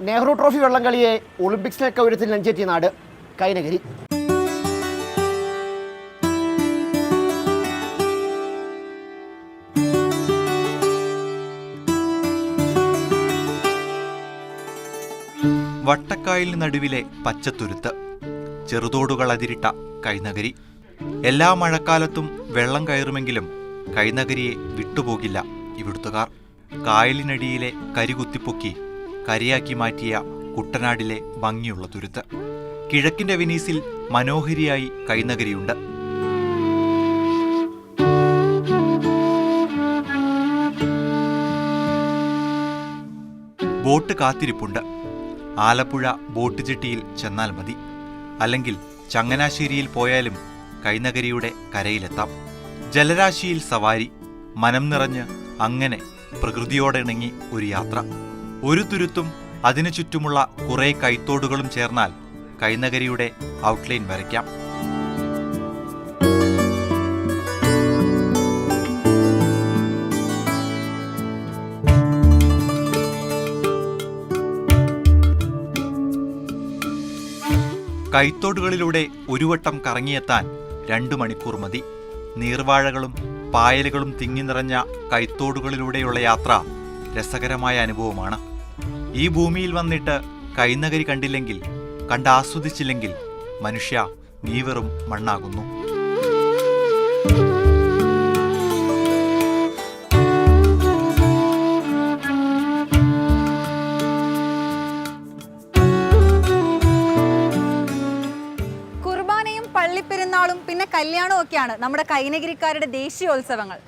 Nehru trophy വള്ളംകളിയെ ഒളിമ്പിക്സിലെ ഉയരത്തിൽ നെഞ്ചേറ്റിയ നാട് കൈനഗരി. വട്ടക്കായലിന് നടുവിലെ പച്ചത്തുരുത്ത് ചെറുതോടുകൾ അതിരിട്ട കൈനഗരി. എല്ലാ മഴക്കാലത്തും വെള്ളം കയറുമെങ്കിലും കൈനഗരിയെ വിട്ടുപോകില്ല ഇവിടുത്തുകാർ. കായലിനടിയിലെ കരികുത്തിപ്പൊക്കി കരിയാക്കി മാറ്റിയ കുട്ടനാടിലെ ഭംഗിയുള്ള തുരുത്ത്. കിഴക്കിന്റെ വെനീസിൽ മനോഹരിയായി കൈനഗരിയുണ്ട്. ബോട്ട് കാത്തിരിപ്പുണ്ട്. ആലപ്പുഴ ബോട്ട് ജെട്ടിയിൽ ചെന്നാൽ മതി. അല്ലെങ്കിൽ ചങ്ങനാശ്ശേരിയിൽ പോയാലും കൈനഗരിയുടെ കരയിലെത്താം. ജലരാശിയിൽ സവാരി മനം നിറഞ്ഞ് അങ്ങനെ പ്രകൃതിയോടെ ഇണങ്ങി ഒരു യാത്ര. ഒരു തുരുത്തും അതിനു ചുറ്റുമുള്ള കുറേ കൈത്തോടുകളും ചേർന്നാൽ കൈനഗരിയുടെ ഔട്ട്ലൈൻ വരയ്ക്കാം. കൈത്തോടുകളിലൂടെ ഒരു വട്ടം കറങ്ങിയെത്താൻ രണ്ടു മണിക്കൂർ മതി. നീർവാഴകളും പായലുകളും തിങ്ങി നിറഞ്ഞ കൈത്തോടുകളിലൂടെയുള്ള യാത്ര രസകരമായ അനുഭവമാണ്. ഈ ഭൂമിയിൽ വന്നിട്ട് കൈനകരി കണ്ടില്ലെങ്കിൽ കണ്ടാസ്വദിച്ചില്ലെങ്കിൽ മനുഷ്യ നീ വെറും മണ്ണാകുന്നു. പള്ളിപ്പെരുന്നാളും പിന്നെ കല്യാണവും ഒക്കെയാണ് നമ്മുടെ കൈനഗിരിക്കാരുടെ ദേശീയോത്സവങ്ങൾ.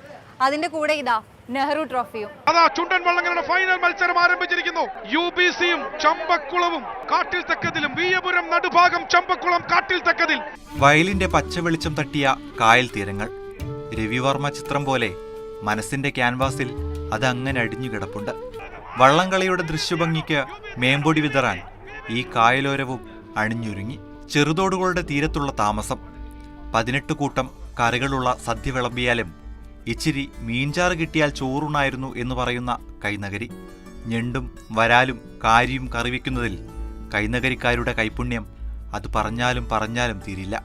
അതിന്റെ കൂടെ ഇതാ നെഹ്റു ട്രോഫിയും. അതാ ചുണ്ടൻ വള്ളങ്ങളുടെ ഫൈനൽ മത്സരം ആരംഭിച്ചിരിക്കുന്നു. യു ബി സിയും ചമ്പക്കുളവും കാട്ടിൽ തെക്കതിലും. വീയപുരം നടുഭാഗം ചമ്പക്കുളം കാട്ടിൽ തെക്കതിൽ. വയലിന്റെ പച്ചവെളിച്ചം തട്ടിയ കായൽ തീരങ്ങൾ. രവിവർമ്മ ചിത്രം പോലെ മനസ്സിന്റെ ക്യാൻവാസിൽ അത് അങ്ങനെ അടിഞ്ഞു കിടപ്പുണ്ട്. വള്ളംകളിയുടെ ദൃശ്യഭംഗിക്ക് മേമ്പൊടി വിതറാൻ ഈ കായലോരവും അണിഞ്ഞൊരുങ്ങി. ചെറുതോടുകളുടെ തീരത്തുള്ള താമസം. പതിനെട്ട് കൂട്ടം കറികളുള്ള സദ്യ വിളമ്പിയാലും ഇച്ചിരി മീൻചാറ് കിട്ടിയാൽ ചോറുണായിരുന്നു എന്ന് പറയുന്ന കൈനഗരി. ഞെണ്ടും വരാലും കാരിയും കറിവെക്കുന്നതിൽ കൈനഗരിക്കാരുടെ കൈപുണ്യം അത് പറഞ്ഞാലും പറഞ്ഞാലും തീരില്ല.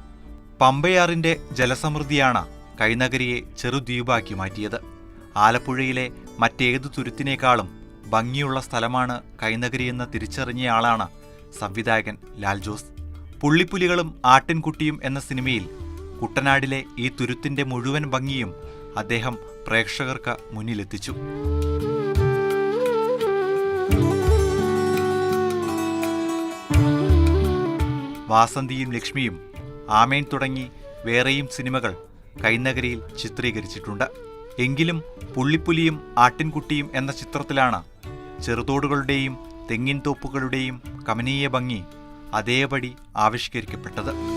പമ്പയാറിന്റെ ജലസമൃദ്ധിയാണ് കൈനഗരിയെ ചെറുദ്വീപാക്കി മാറ്റിയത്. ആലപ്പുഴയിലെ മറ്റേതു തുരുത്തിനേക്കാളും ഭംഗിയുള്ള സ്ഥലമാണ് കൈനഗരിയെന്ന് തിരിച്ചറിഞ്ഞയാളാണ് സംവിധായകൻ ലാൽ ജോസ് പുള്ളിപ്പുലികളും ആട്ടിൻകുട്ടിയും എന്ന സിനിമയിൽ കുട്ടനാടിലെ ഈ തുരുത്തിന്റെ മുഴുവൻ ഭംഗിയും അദ്ദേഹം പ്രേക്ഷകർക്ക് മുന്നിലെത്തിച്ചു. വാസന്തിയും ലക്ഷ്മിയും ആമേൻ തുടങ്ങി വേറെയും സിനിമകൾ കൈനഗരിയിൽ ചിത്രീകരിച്ചിട്ടുണ്ട്. എങ്കിലും പുള്ളിപ്പുലിയും ആട്ടിൻകുട്ടിയും എന്ന ചിത്രത്തിലാണ് ചെറുതോടുകളുടെയും തെങ്ങിൻ തോപ്പുകളുടെയും കമനീയ ഭംഗി അതേപടി ആവിഷ്കരിക്കപ്പെട്ടത്.